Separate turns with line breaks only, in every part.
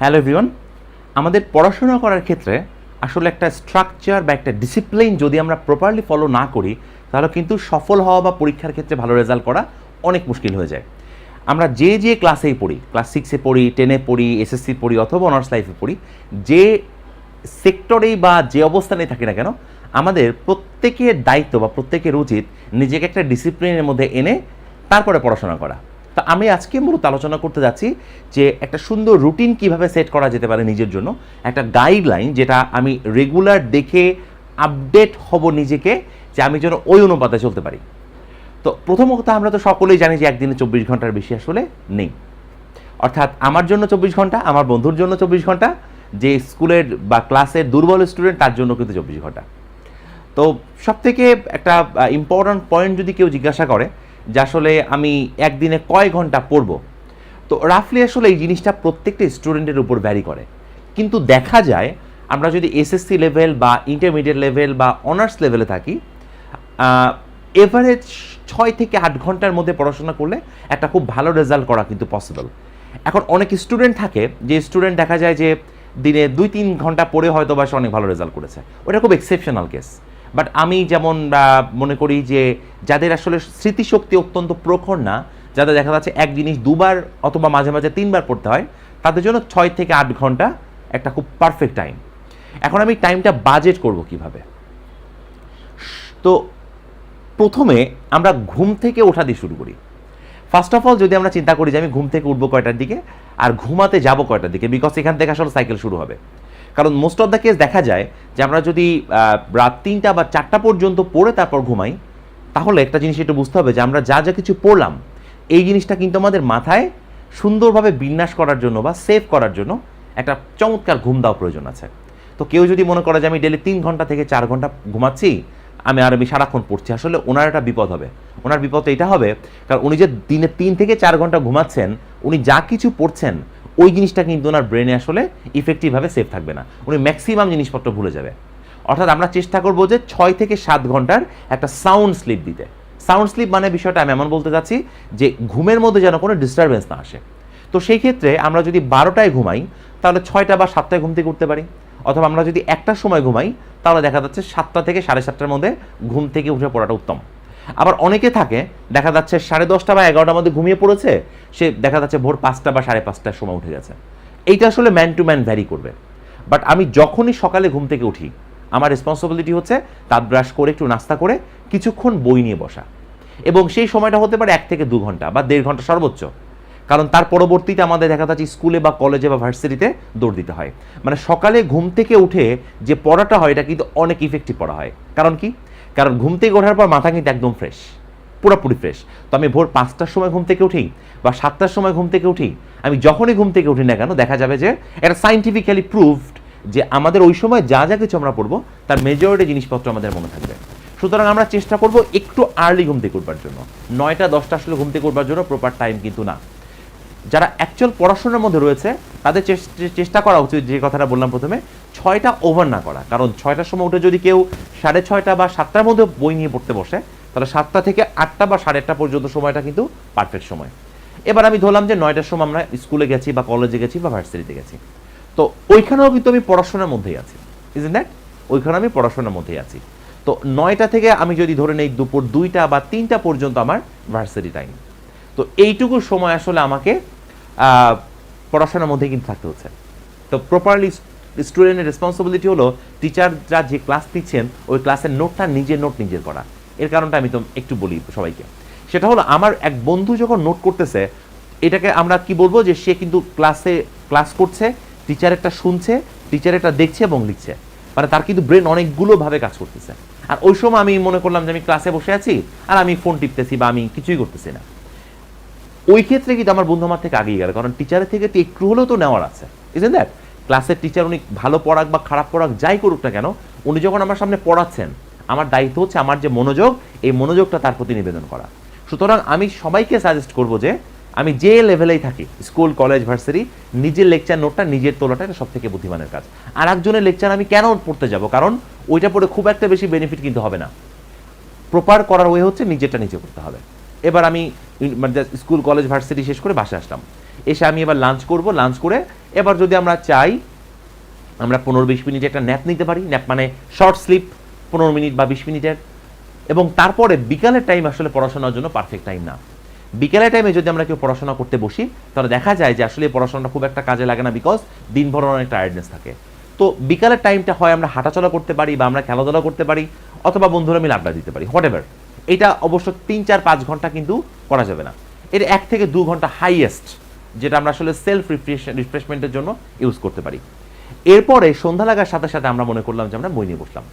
Hello everyone, আমাদের পড়াশোনা করার ক্ষেত্রে আসলে একটা স্ট্রাকচার বা একটা ডিসিপ্লিন যদি আমরা প্রপারলি ফলো না করি, তাহলে কিন্তু সফল হওয়া বা পরীক্ষার ক্ষেত্রে ভালো রেজাল্ট করা অনেক মুশকিল হয়ে যায়। আমরা যে যে ক্লাসেই পড়ি ক্লাস সিক্সে পড়ি টেনে পড়ি এসএসসি পড়ি অথবা অনার্স লাইফে পড়ি, যে সেক্টরেই বা যে অবস্থানেই থাকি না কেন, আমাদের প্রত্যেকের দায়িত্ব বা প্রত্যেকের উচিত নিজেকে একটা ডিসিপ্লিনের মধ্যে এনে তারপরে পড়াশোনা করা। তা আমি আজকে মূলত আলোচনা করতে যাচ্ছি যে একটা সুন্দর রুটিন কীভাবে সেট করা যেতে পারে নিজের জন্য, একটা গাইডলাইন যেটা আমি রেগুলার দেখে আপডেট হব নিজেকে যে আমি যেন ওই অনুপাতে চলতে পারি। তো প্রথম কথা আমরা তো সকলেই জানি যে একদিনে চব্বিশ ঘণ্টার বেশি আসলে নেই। অর্থাৎ আমার জন্য চব্বিশ ঘণ্টা, আমার বন্ধুর জন্য চব্বিশ ঘণ্টা, যে স্কুলের বা ক্লাসের দুর্বল স্টুডেন্ট তার জন্য কিন্তু চব্বিশ ঘণ্টা। তো সব থেকে একটা ইম্পর্ট্যান্ট পয়েন্ট যদি কেউ জিজ্ঞাসা করে যে আসলে আমি একদিনে কয় ঘণ্টা পড়ব। তো রাফলি আসলে এই জিনিসটা প্রত্যেকটা স্টুডেন্টের উপর ভ্যারি করে। কিন্তু দেখা যায়, আমরা যদি এসএসসি লেভেল বা ইন্টারমিডিয়েট লেভেল বা অনার্স লেভেলে থাকি এভারেজ ছয় থেকে আট ঘণ্টার মধ্যে পড়াশোনা করলে একটা খুব ভালো রেজাল্ট করা কিন্তু পসিবল এখন অনেক স্টুডেন্ট থাকে, যে স্টুডেন্ট দেখা যায় যে দিনে দুই তিন ঘণ্টা পড়ে হয়তো বা সে অনেক ভালো রেজাল্ট করেছে। ওটা খুব এক্সেপশনাল কেস বাট আমি যেমন মনে করি যে যাদের আসলে স্মৃতিশক্তি অত্যন্ত প্রখর না, যাদের দেখা যাচ্ছে এক জিনিস দুবার অথবা মাঝে মাঝে তিনবার পড়তে হয়, তাদের জন্য ছয় থেকে আট ঘণ্টা একটা খুব পারফেক্ট টাইম এখন আমি টাইমটা বাজেট করব কীভাবে? তো প্রথমে আমরা ঘুম থেকে ওঠা দিয়ে শুরু করি। ফার্স্ট অফ অল যদি আমরা চিন্তা করি যে আমি ঘুম থেকে উঠবো কয়টার দিকে, আর ঘুমাতে যাব কয়টার দিকে বিকজ এখান থেকে আসলে সাইকেল শুরু হবে। কারণ মোস্ট অফ দ্য কেস দেখা যায় যে আমরা যদি রাত তিনটা বা চারটা পর্যন্ত পড়ে তারপর ঘুমাই, তাহলে একটা জিনিস একটু বুঝতে হবে যে আমরা যা যা কিছু পড়লাম, এই জিনিসটা কিন্তু আমাদের মাথায় সুন্দরভাবে বিন্যাস করার জন্য বা সেভ করার জন্য একটা চমৎকার ঘুম দেওয়া প্রয়োজন আছে। তো কেউ যদি মনে করে যে আমি ডেলি তিন ঘণ্টা থেকে চার ঘণ্টা ঘুমাচ্ছি, আমি আর আমি সারাক্ষণ পড়ছি, আসলে ওনার একটা বিপদ হবে। ওনার বিপদ এটা হবে, কারণ উনি যে দিনে তিন থেকে চার ঘণ্টা ঘুমাচ্ছেন, উনি যা কিছু পড়ছেন ওই জিনিসটা কিন্তু ওনার ব্রেনে আসলে ইফেক্টিভভাবে সেভ থাকবে না। উনি ম্যাক্সিমাম জিনিসপত্র ভুলে যাবে। অর্থাৎ আমরা চেষ্টা করব যে ছয় থেকে সাত ঘণ্টার একটা সাউন্ড স্লিপ দিতে। সাউন্ড স্লিপ মানে বিষয়টা আমি এমন বলতে চাচ্ছি যে ঘুমের মধ্যে যেন কোনো ডিস্টারবেন্স না আসে। তো সেই ক্ষেত্রে আমরা যদি বারোটায় ঘুমাই, তাহলে ছয়টা বা সাতটায় ঘুম থেকে উঠতে পারি। অথবা আমরা যদি একটার সময় ঘুমাই, তাহলে দেখা যাচ্ছে সাতটা থেকে সাড়ে সাতটার মধ্যে ঘুম থেকে উঠে পড়াটা উত্তম। আবার অনেকে থাকে, দেখা যাচ্ছে সাড়ে দশটা বা এগারোটার মধ্যে ঘুমিয়ে পড়েছে, সে দেখা যাচ্ছে ভোর পাঁচটা বা সাড়ে পাঁচটার সময় উঠে গেছে। এইটা আসলে ম্যান টু ম্যান ভ্যারি করবে। বাট আমি যখনই সকালে ঘুম থেকে উঠি, আমার রেসপন্সিবিলিটি হচ্ছে দাঁত ব্রাশ করে, একটু নাস্তা করে, কিছুক্ষণ বই নিয়ে বসা। এবং সেই সময়টা হতে পারে এক থেকে দু ঘণ্টা বা দেড় ঘণ্টা সর্বোচ্চ। কারণ তার পরবর্তীতে আমাদের দেখা যাচ্ছে স্কুলে বা কলেজে বা ভার্সিটিতে দৌড় দিতে হয়। মানে সকালে ঘুম থেকে উঠে যে পড়াটা হয়, এটা কিন্তু অনেক ইফেক্টিভ পড়া হয়। কারণ কি? কারণ ঘুম থেকে ওঠার পর মাথা কিন্তু একদম ফ্রেশ পুরোপুরি ফ্রেশ তো আমি ভোর পাঁচটার সময় ঘুম থেকে উঠি বা সাতটার সময় ঘুম থেকে উঠি, আমি যখনই ঘুম থেকে উঠি না কেন, দেখা যাবে যে এটা সাইন্টিফিক্যালি প্রুভড যে আমাদের ওই সময় যা যা কিছু আমরা পড়ব, তার মেজরিটি জিনিসপত্র আমাদের মনে থাকবে। সুতরাং আমরা চেষ্টা করব একটু আর্লি ঘুম থেকে উঠবার জন্য। নয়টা, দশটা আসলে ঘুম থেকে উঠবার জন্য প্রপার টাইম কিন্তু না। যারা অ্যাকচুয়াল পড়াশোনার মধ্যে রয়েছে, তাদের চেষ্টা করা উচিত, যে কথাটা বললাম প্রথমে, ছয়টা ওভার না করা। কারণ ছয়টার সময় উঠে যদি কেউ সাড়ে ছয়টা বা সাতটার মধ্যে বই নিয়ে পড়তে বসে। তাহলে সাতটা থেকে আটটা বা সাড়ে আটটা পর্যন্ত সময়টা কিন্তু পারফেক্ট সময়। এবার আমি ধরলাম যে নয়টার সময় আমরা স্কুলে গেছি বা কলেজে গেছি বা ভার্সিটিতে গেছি। তো ওইখানেও কিন্তু আমি পড়াশোনার মধ্যেই আছি ইজ দ্যাট ওইখানে আমি পড়াশোনার মধ্যেই আছি। তো নয়টা থেকে আমি যদি ধরে নেই দুপুর দুইটা বা তিনটা পর্যন্ত আমার ভার্সিটি টাইম তো এইটুকু সময় আসলে আমাকে পড়াশোনার মধ্যে কিন্তু থাকতে হচ্ছে। তো প্রপারলি স্টুডেন্টের রেসপন্সিবিলিটি হলো টিচাররা যে ক্লাস দিচ্ছেন, ওই ক্লাসের নোটটা নিজের নোট নিজের করা। এর কারণটা আমি তো একটু বলি সবাইকে। সেটা হলো আমার এক বন্ধু যখন নোট করতেছে, এটাকে আমরা কি বলব যে সে কিন্তু ক্লাসে ক্লাস করছে টিচারেরটা শুনছে টিচারেরটা দেখছে এবং লিখছে। মানে তার কিন্তু ব্রেন অনেকগুলো ভাবে কাজ করতেছে। আর ওই সময় আমি মনে করলাম যে আমি ক্লাসে বসে আছি, আর আমি ফোন টিপতেছি বা আমি কিছুই করতেছি না। ওই ক্ষেত্রে কিন্তু আমার বন্ধু আমার থেকে আগিয়ে গেল, কারণ টিচারের থেকে একটু হলেও তো নেওয়ার আছে ইজেন দ্যাট ক্লাসের টিচার উনি ভালো পড়াক বা খারাপ পড়াক যাই করুক না কেন, উনি যখন আমার সামনে পড়াচ্ছেন, আমার দায়িত্ব হচ্ছে আমার যে মনোযোগ, এই মনোযোগটা তার প্রতি নিবেদন করা। সুতরাং আমি সবাইকে সাজেস্ট করব যে, আমি যে লেভেলেই থাকি স্কুল কলেজ ভার্সিটি নিজের লেকচার নোটটা নিজের তোলাটা এটা সব থেকে বুদ্ধিমানের কাজ। আর একজনের লেকচার আমি কেন পড়তে যাব? কারণ ওইটা পড়ে খুব একটা বেশি বেনিফিট কিন্তু হবে না। প্রপার করার ওয়ে হচ্ছে নিজেরটা নিজে করতে হবে। এবার আমি স্কুল কলেজ ভার্সিটি শেষ করে বাসে আসলাম। এসে আমি এবার লাঞ্চ করব লাঞ্চ করে এবার যদি আমরা চাই, আমরা পনেরো বিশ মিনিট একটা ন্যাপ নিতে পারি। ন্যাপ মানে শর্ট স্লিপ পনেরো মিনিট বা বিশ মিনিটের। এবং তারপরে বিকালের টাইম আসলে পড়াশোনার জন্য পারফেক্ট টাইম না। বিকেলের টাইমে যদি আমরা কেউ পড়াশোনা করতে বসি, তাহলে দেখা যায় যে আসলে পড়াশোনাটা খুব একটা কাজে লাগে না বিকজ দিনভর অনেক টায়ার্ডনেস থাকে। তো বিকালের টাইমটা হয় আমরা হাঁটাচলা করতে পারি বা আমরা খেলাধুলা করতে পারি, অথবা বন্ধুরা মিলে আড্ডা দিতে পারি হোয়াট এভার এটা অবশ্য তিন, চার, পাঁচ ঘণ্টা কিন্তু করা যাবে না। এটা এক থেকে দু ঘণ্টা হাইয়েস্ট যেটা আমরা আসলে সেলফ রিফ্রেশ রিফ্রেশমেন্টের জন্য ইউজ করতে পারি। এরপরে সন্ধ্যা লাগার সাথে সাথে আমরা মনে করলাম যে আমরা বই নিয়ে বসলাম।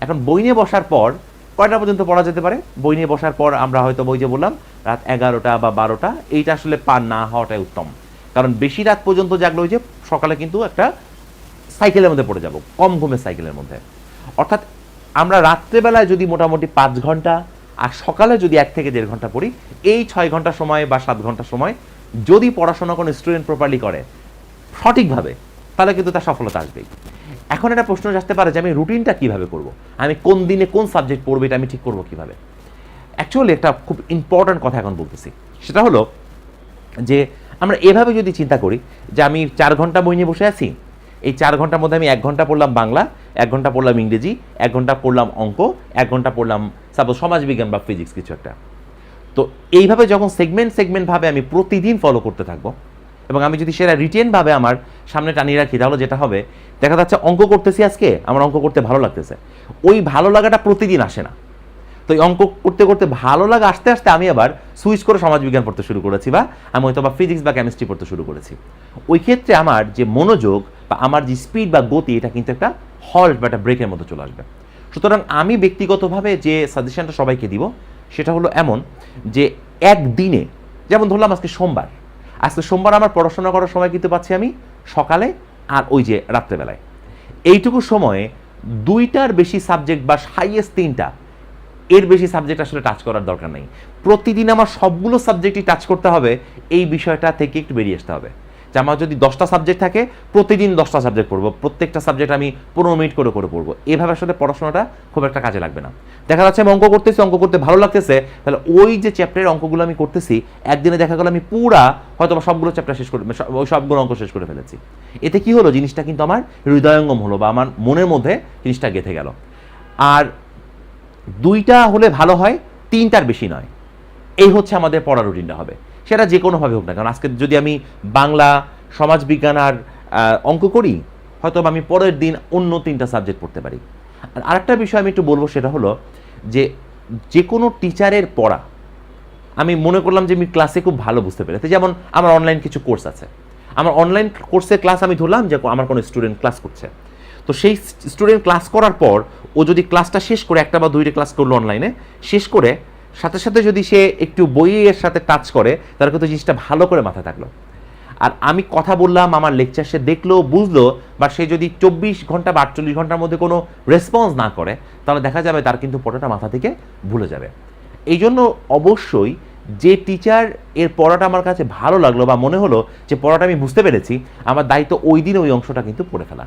এখন বই নিয়ে বসার পর কয়টা পর্যন্ত পড়া যেতে পারে? বই নিয়ে বসার পর আমরা হয়তো বই যে বললাম, রাত এগারোটা বা বারোটা, এইটা আসলে পার না হওয়াটাই উত্তম। কারণ বেশি রাত পর্যন্ত জাগলে যে সকালে কিন্তু একটা সাইকেলের মধ্যে পড়ে যাব, কম ঘুমের সাইকেলের মধ্যে। অর্থাৎ আমরা রাত্রেবেলায় যদি মোটামুটি পাঁচ ঘণ্টা, আর সকালে যদি এক থেকে দেড় ঘণ্টা পড়ি, এই ছয় ঘণ্টা সময় বা সাত ঘণ্টা সময় যদি পড়াশোনা কোনো স্টুডেন্ট প্রপারলি করে, সঠিকভাবে, তাহলে কিন্তু তার সফলতা আসবেই। এখন একটা প্রশ্ন আসতে পারে যে আমি রুটিনটা কীভাবে করব? আমি কোন দিনে কোন সাবজেক্ট পড়ব, এটা আমি ঠিক করব কীভাবে? অ্যাকচুয়ালি একটা খুব ইম্পর্ট্যান্ট কথা এখন বলতেছি। সেটা হলো যে আমরা এভাবে যদি চিন্তা করি যে আমি চার ঘণ্টা বই নিয়ে বসে আছি, এই চার ঘণ্টার মধ্যে আমি এক ঘণ্টা পড়লাম বাংলা, এক ঘণ্টা পড়লাম ইংরেজি, এক ঘণ্টা পড়লাম অঙ্ক, এক ঘণ্টা পড়লাম সাপোজ সমাজবিজ্ঞান বা ফিজিক্স কিছু একটা। তো এইভাবে যখন সেগমেন্ট সেগমেন্টভাবে আমি প্রতিদিন ফলো করতে থাকব, এবং আমি যদি সেটা রিটেনভাবে আমার সামনে টানিয়ে রাখি, তাহলে যেটা হবে, দেখা যাচ্ছে অঙ্ক করতেছি আজকে, আমার অঙ্ক করতে ভালো লাগতেছে। ওই ভালো লাগাটা প্রতিদিন আসে না। তো এই অঙ্ক করতে করতে ভালো লাগা আস্তে আস্তে আমি আবার সুইচ করে সমাজবিজ্ঞান পড়তে শুরু করেছি, বা আমি হয়তো বা ফিজিক্স বা কেমিস্ট্রি পড়তে শুরু করেছি। ওই ক্ষেত্রে আমার যে মনোযোগ বা আমার যে স্পিড বা গতি, এটা কিন্তু একটা হল্ট বা একটা ব্রেকের মতো চলে আসবে। সুতরাং আমি ব্যক্তিগতভাবে যে সাজেশনটা সবাইকে দিব সেটা হলো এমন যে একদিনে, যেমন ধরলাম আজকে সোমবার আজকে সোমবার আমার পড়াশোনা করার সময় কিন্তু পাচ্ছি আমি সকালে আর ওই যে রাত্রেবেলায়। এইটুকু সময়ে দুইটার বেশি সাবজেক্ট বা হাইয়েস্ট তিনটা, এর বেশি সাবজেক্ট আসলে টাচ করার দরকার নেই। প্রতিদিন আমার সবগুলো সাবজেক্টই টাচ করতে হবে, এই বিষয়টা থেকে একটু বেরিয়ে আসতে হবে। যে আমার যদি দশটা সাবজেক্ট থাকে, প্রতিদিন দশটা সাবজেক্ট পড়ব। প্রত্যেকটা সাবজেক্ট আমি পনেরো মিনিট করে করে পড়ব। এভাবে আসলে পড়াশোনাটা খুব একটা কাজে লাগবে না। দেখা যাচ্ছে আমি অঙ্ক করতেছি, অঙ্ক করতে ভালো লাগতেছে, তাহলে ওই যে চ্যাপ্টারের অঙ্কগুলো আমি করতেছি, একদিনে দেখা গেল আমি পুরা হয়তো সবগুলো চ্যাপ্টার শেষ করে ওই সবগুলো অঙ্ক শেষ করে ফেলেছি। এতে কি হলো, জিনিসটা কিন্তু আমার হৃদয়ঙ্গম হলো বা আমার মনের মধ্যে জিনিসটা গেঁথে গেল। আর দুইটা হলে ভালো হয়, তিনটার বেশি নয়। এই হচ্ছে আমাদের পড়ার রুটিনটা হবে। সেটা যে কোনোভাবে হোক না কারণ আজকে যদি আমি বাংলা সমাজবিজ্ঞান আর অঙ্ক করি, হয়তো আমি পরের দিন অন্য তিনটা সাবজেক্ট পড়তে পারি। আর আরেকটা বিষয় আমি একটু বলব, সেটা হলো যে যে কোনো টিচারের পড়া, আমি মনে করলাম যে আমি ক্লাসে খুব ভালো বুঝতে পেরেছি। যেমন আমার অনলাইন কিছু কোর্স আছে। আমার অনলাইন কোর্সের ক্লাস আমি ধরলাম যে আমার কোনো স্টুডেন্ট ক্লাস করছে। তো সেই স্টুডেন্ট ক্লাস করার পর ও যদি ক্লাসটা শেষ করে একটা বা দুইটা ক্লাস করল অনলাইনে শেষ করে সাথে সাথে যদি সে একটু বইয়ের সাথে টাচ করে তার কিন্তু জিনিসটা ভালো করে মাথায় থাকল। আর আমি কথা বললাম, আমার লেকচার সে দেখল, বুঝলো, বা সে যদি চব্বিশ ঘণ্টা বা আটচল্লিশ ঘণ্টার মধ্যে কোনো রেসপন্স না করে, তাহলে দেখা যাবে তার কিন্তু পড়াটা মাথা থেকে ভুলে যাবে। এই জন্য অবশ্যই যে টিচার এর পড়াটা আমার কাছে ভালো লাগল বা মনে হলো যে পড়াটা আমি বুঝতে পেরেছি, আমার দায়িত্ব ওই দিন ওই অংশটা কিন্তু পড়ে ফেলা।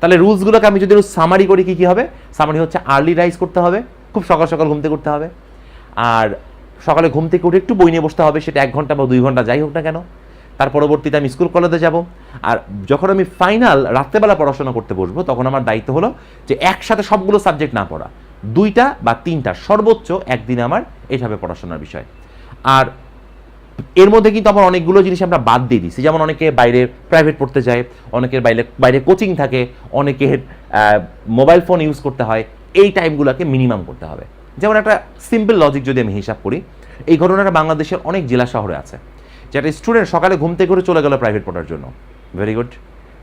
তাহলে রুলসগুলোকে আমি যদি সামারি করি, কি কি হবে? সামারি হচ্ছে আর্লি রাইজ করতে হবে, খুব সকাল সকাল ঘুমতে করতে হবে। সকালে ঘুম থেকে উঠে একটু বই নিয়ে বসতে হবে, সেটা এক ঘণ্টা বা দুই ঘণ্টা যাই হোক না কেন। তার পরবর্তীতে আমি স্কুল কলেজে যাব। আর যখন আমি ফাইনাল রাত্রেবেলা পড়াশোনা করতে বসবো, তখন আমার দায়িত্ব হলো যে একসাথে সবগুলো সাবজেক্ট না পড়া। দুইটা বা তিনটা, সর্বোচ্চ একদিনে আমার এইভাবে পড়াশোনার বিষয়। আর এর মধ্যে কিন্তু আমার অনেকগুলো জিনিস আমরা বাদ দিয়ে দিচ্ছি যেমন অনেকে বাইরে প্রাইভেট পড়তে যায়, অনেকের বাইরে বাইরে কোচিং থাকে, অনেকের মোবাইল ফোন ইউজ করতে হয়। এই টাইমগুলোকে মিনিমাম করতে হবে। যেমন একটা সিম্পল লজিক যদি আমি হিসাব করি, এই ঘটনাটা বাংলাদেশের অনেক জেলা শহরে আছে, যেটা স্টুডেন্ট সকালে ঘুম থেকে করে চলে গেল প্রাইভেট পড়ার জন্য। ভেরি গুড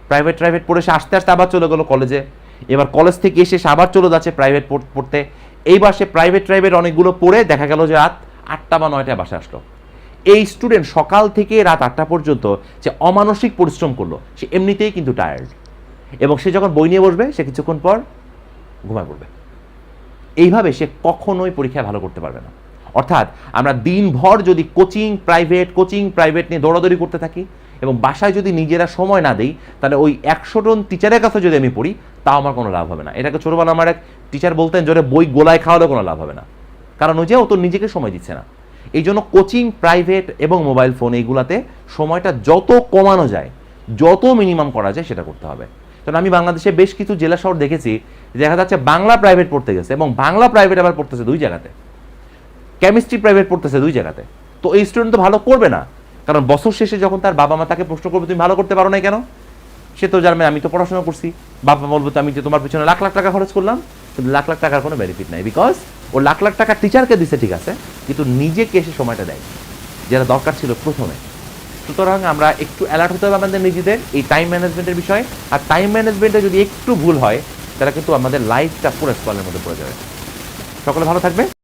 প্রাইভেট প্রাইভেট পড়ে সে আস্তে আস্তে আবার চলে গেল কলেজে এবার কলেজ থেকে এসে সে আবার চলে যাচ্ছে প্রাইভেট পড়তে। এইবার সে প্রাইভেট প্রাইভেট অনেকগুলো পড়ে দেখা গেল যে রাত আটটা বা নয়টায় বাসা আসলো। এই স্টুডেন্ট সকাল থেকে রাত আটটা পর্যন্ত যে অমানসিক পরিশ্রম করল, সে এমনিতেই কিন্তু টায়ার্ড এবং সে যখন বই নিয়ে বসবে, সে কিছুক্ষণ পর ঘুমায় পড়বে। এইভাবে সে কখনোই পরীক্ষায় ভালো করতে পারবে না। অর্থাৎ আমরা দিনভর যদি কোচিং প্রাইভেট কোচিং প্রাইভেট নিয়ে দৌড়াদৌড়ি করতে থাকি এবং বাসায় যদি নিজেরা সময় না দিই, তাহলে ওই একশো টন টিচারের কাছে যদি আমি পড়ি, তাও আমার কোনো লাভ হবে না। এটাকে ছোটোবেলা আমার এক টিচার বলতেন, জোরে বই গোলায় খাওয়ালে কোনো লাভ হবে না। কারণ ওই যে ও তো নিজেকে সময় দিচ্ছে না। এই জন্য কোচিং প্রাইভেট এবং মোবাইল ফোন এইগুলাতে সময়টা যত কমানো যায়, যত মিনিমাম করা যায়, সেটা করতে হবে। কারণ আমি বাংলাদেশে বেশ কিছু জেলা শহর দেখেছি দেখা যাচ্ছে বাংলা প্রাইভেট পড়তে গেছে এবং বাংলা প্রাইভেট আবার পড়তেছে দুই জায়গাতে। কেমিস্ট্রি প্রাইভেট পড়তেছে দুই জায়গাতে। তো এই স্টুডেন্ট তো ভালো করবে না। কারণ বছর শেষে যখন তার বাবা মা তাকে প্রশ্ন করবে, তুমি ভালো করতে পারো না কেন? সে তো জানবে, আমি তো পড়াশোনা করছি। বাবা বলব, তো আমি যে তোমার পিছনে লাখ লাখ টাকা খরচ করলাম, কিন্তু লাখ লাখ টাকার কোনো বেনিফিট নাই। বিকজ ও লাখ লাখ টাকা টিচারকে দিছে, ঠিক আছে, কিন্তু নিজেকে এসে সময়টা দেয় যেটা দরকার ছিল প্রথমে। সুতরাং আমরা একটু অ্যালার্ট হতে হবে আমাদের নিজেদের এই টাইম ম্যানেজমেন্টের বিষয়ে। আর টাইম ম্যানেজমেন্টে যদি একটু ভুল হয় তাহলে কিন্তু আমাদের লাইফটা পুরো স্কলের মধ্যে পড়ে যাবে। সকলে ভালো থাকবে